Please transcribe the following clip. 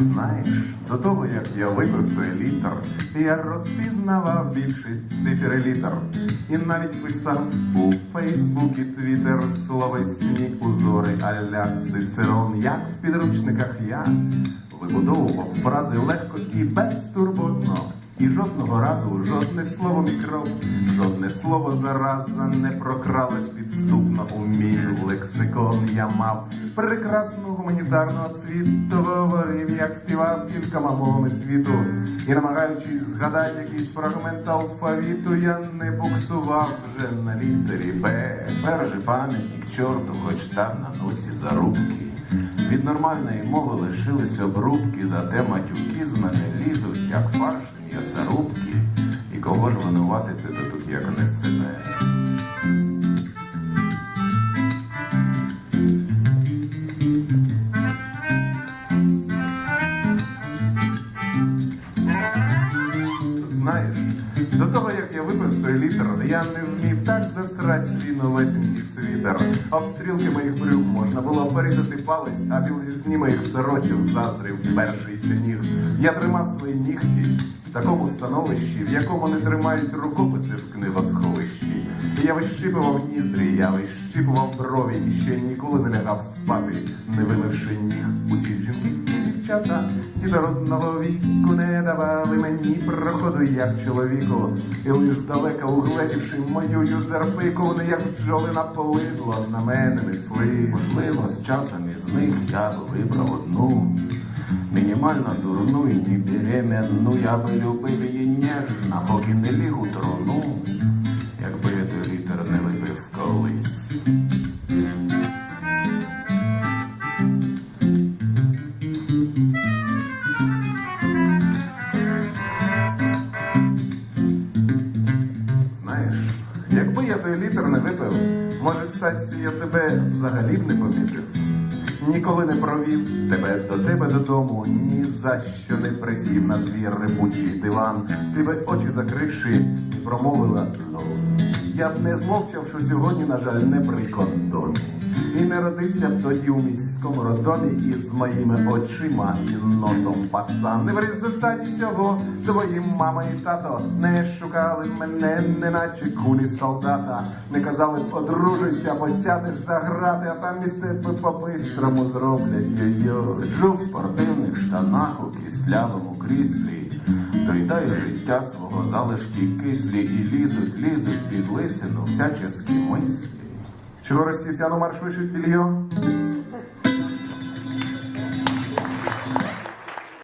Знаєш, до того як я випив той літр, я розпізнавав більшість цифр і літер. І навіть писав у Фейсбук і Твіттер словесні узори аля Цицерон, як в підручниках я вибудовував фрази легко і безтурботно. І жодного разу жодне слово мікроб, жодне слово зараза не прокралось підступно у мій лексикон. Я мав прекрасну гуманітарну освіту, говорив, як співав кількома мовами світу. І намагаючись згадати якийсь фрагмент алфавіту, я не буксував вже на літері Б. Перший пам'ятник чорту, хоч став на носі зарубки. Від нормальної мови лишились обрубки, зате матюки з мене лізуть, як фарш з м'ясорубки. І кого ж винуватити то тут, як не себе? Знаєш, до того як я випив той літр, я не вмів так засрать свій новесенький світер. Обстрілки моїх брюк можна було порізати палець, а білизні моїх сорочок заздрив перший синіг. Я тримав свої нігті в такому становищі, в якому не тримають рукописи в книгосховищі. Я вищипував ніздрі, я вищипував брові і ще ніколи не лягав спати, не вимивши ніг. Усі жінки дівчата дідородного віку не давали мені проходу як чоловіку. І лиш здалека угледівши мою юзерпику, вони як бджоли на повидло на мене несли. Можливо, з часом із них я би вибрав одну. Мінімально дурну і не беременну, я би любив її ніжно, поки не ліг у трону, якби якби літер не випив, може статися, я тебе взагалі б не помітив. Ніколи не провів тебе до тебе додому, ні за що не присів на твій репучий диван. Ти би очі закривши, промовила лов. Я б не змовчав, що сьогодні, на жаль, не при кондомі. І не родився б тоді у міському роддомі із моїми очима і носом пацан. І в результаті цього твої мама і тато не шукали мене, неначе кулі солдата. Не казали б одружуйся, бо сядеш за грати, а там тебе по-бистрому зроблять йо-йо. Сиджу в спортивних штанах у кислявому кріслі, доїдаю життя свого залишки кислі і лізуть, лізуть під лисину всячески мислі. Чого розсівся, ну марш вишить більйо?